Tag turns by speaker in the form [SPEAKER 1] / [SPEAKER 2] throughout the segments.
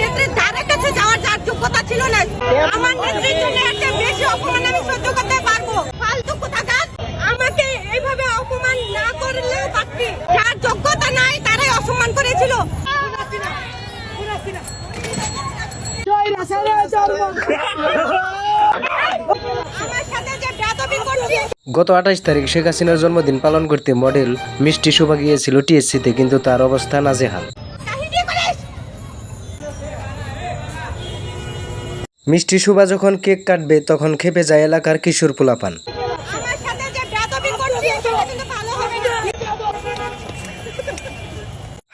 [SPEAKER 1] নেত্রীর ধারে কাছে যাওয়ার যার যোগ্যতা ছিল না। আমার নেত্রীর জন্য একটা বেশি অপমান আমি সহ্য করতে পারব। ফালতু আমাকে এইভাবে অপমান না যার যোগ্যতা নাই, তারাই অসম্মান করেছিল।
[SPEAKER 2] গত আঠাশ তারিখ শেখ হাসিনার জন্মদিন পালন করতে মডেল মিষ্টি শোভা গিয়েছিল টিএসসিতে কিন্তু তার অবস্থা নাজেহাল। মিষ্টি শোভা যখন কেক কাটবে তখন খেপে যায় এলাকার কিশোর পোলাপান।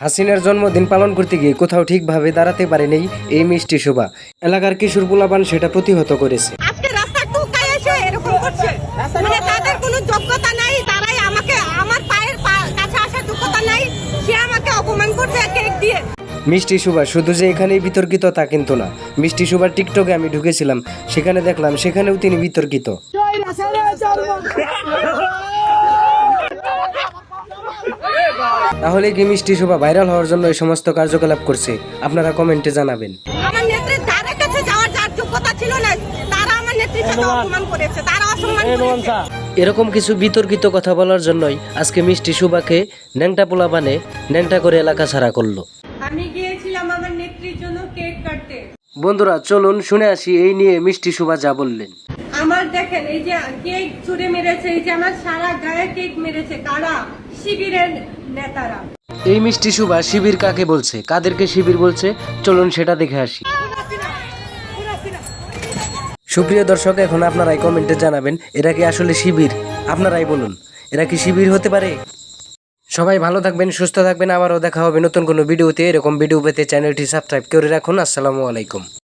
[SPEAKER 2] হাসিনার জন্মদিন পালন করতে গিয়ে কোথাও ঠিকভাবে দাঁড়াতে পারেনি এই মিষ্টি শোভা এলাকার কিশোর পোলাপান সেটা প্রতিহত করেছে।
[SPEAKER 1] আজকে রাস্তা টুকায় এসে এরকম করছে। মানে তাদের কোনো যোগ্যতা
[SPEAKER 2] মিষ্টি সুভা শুধু যে এখানেই বিতর্কিত তা কিন্তু না। মিষ্টি সুভার টিকটকে আমি ঢুকেছিলাম সেখানে দেখলাম সেখানেও তিনি বিতর্কিত। তাহলে কি মিষ্টি শোভা ভাইরাল হওয়ার জন্য এই সমস্ত কার্যকলাপ করছে? আপনারা কমেন্টে জানাবেন।
[SPEAKER 1] আমার নেত্রীর ধারে কাছে যাওয়ার যার যোগ্যতা ছিল না তারা আমার নেত্রীর অপমান করেছে তারা অসম্মান করেছে।
[SPEAKER 2] এরকম কিছু বিতর্কিত কথা বলার জন্যই আজকে মিষ্টি সুভাকে ন্যাংটা পোলা বানে ন্যাংটা করে এলাকা ছাড়া করল।
[SPEAKER 1] আমি গিয়েছিলাম আমার নেত্রীর জন্য কেক কাটতে।
[SPEAKER 2] বন্ধুরা চলুন শুনে আসি এই নিয়ে মিষ্টি সুভা যা বললেন।
[SPEAKER 1] আমার দেখেন এই যে কেক ছুড়ে মেরেছে এই যে আমার সারা গায়ে কেক মেরেছে কারা? শিবিরের নেতারা।
[SPEAKER 2] এই মিষ্টি সুভা শিবির কাকে বলছে? কাদেরকে শিবির বলছে? চলুন সেটা দেখে আসি। সুপ্রিয় দর্শক এখন আপনারাই কমেন্টে জানাবেন এরা কি আসলে শিবির? আপনারাই বলুন এরা কি শিবির হতে পারে? সবাই ভালো থাকবেন, সুস্থ থাকবেন। আবারও দেখা হবে নতুন কোনো ভিডিওতে। এরকম ভিডিও পেতে চ্যানেলটি সাবস্ক্রাইব করে রাখুন। আসসালামু আলাইকুম।